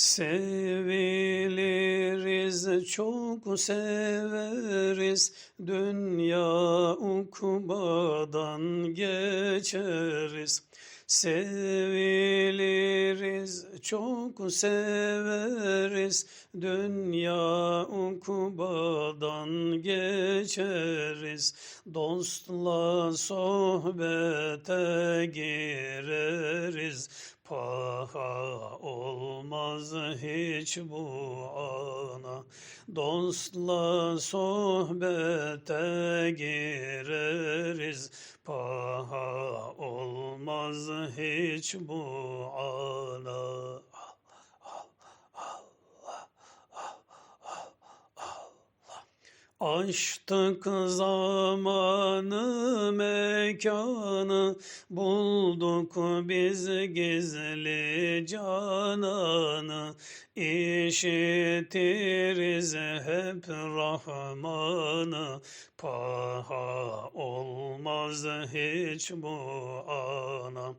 Seviliriz, çok severiz, dünya ukubadan geçeriz. Seviliriz, çok severiz, dünya ukubadan geçeriz. Dostla sohbete gireriz, paha olmaz hiç bu ana. Dostla sohbete gireriz, paha olmaz hiç bu ana. Aştık zamanı mekanı bulduk biz gizli cananı işitiriz hep Rahmanı. Paha olmaz hiç bu ana.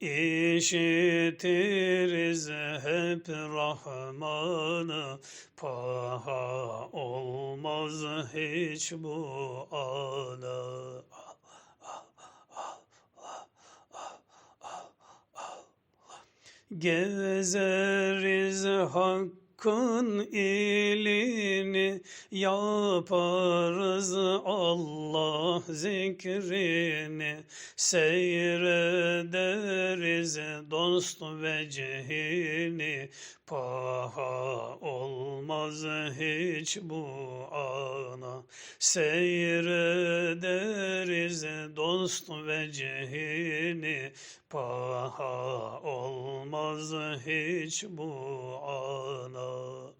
İşitiriz hep Rahmanı. Paha olmaz hiç bu ana. Gezeriz Hakk'ın ilini, yaparız Allah zikrini, seyrederiz dost vecihini, paha olmaz hiç bu ana. Seyrederiz dost vecihini, paha olmaz hiç bu ana.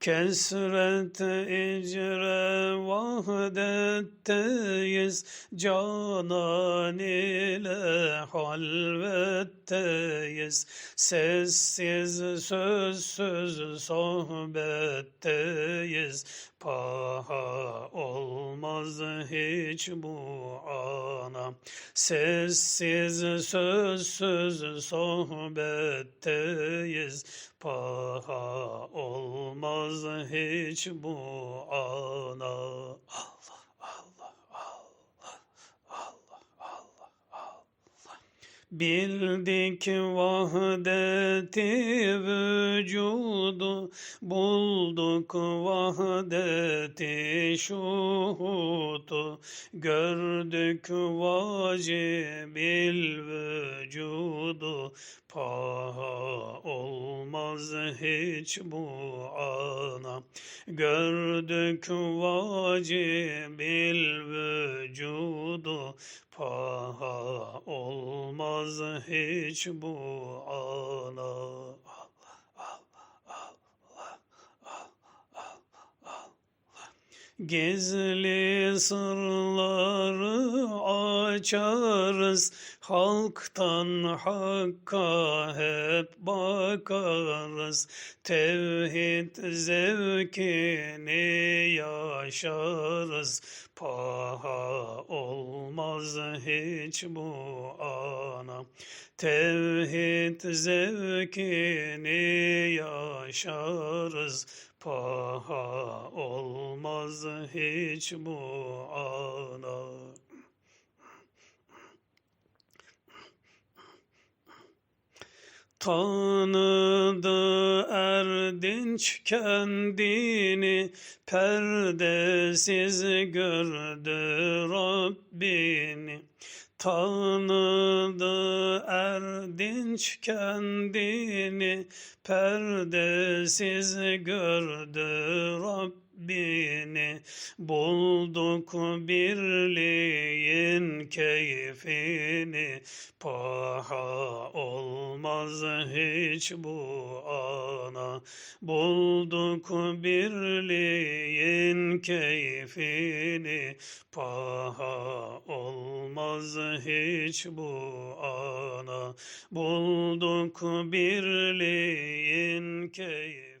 Kesret icre vahdetteyiz, canan ile halvetteyiz. Sessiz sözsüz sohbetteyiz, paha olmaz hiç bu ana. Sessiz sözsüz sohbetteyiz, paha olmaz hiç bu ana. Allah, Allah, Allah, Allah, Allah. Bildik vahdeti vücudu, bulduk vahdeti şuhudu, gördük vacibil vücudu, paha olmaz hiç bu ana. Gördük vacibil vücudu, paha olmaz hiç bu ana. Gizli sırları açarız, halktan hakka hep bakarız. Tevhid zevkini yaşarız, paha olmaz hiç bu ana. Tevhid zevkini yaşarız, paha olmaz hiç bu ana. Tanıdı erdinç kendini, perdesiz gördü Rabbini. Tanıdı erdinç kendini, perdesiz gördü Rabbini. Bulduk birliğin keyfini, paha olmaz hiç bu ana. Bulduk birliğin keyfini, paha olmaz hiç bu ana. Bulduk birliğin keyfini.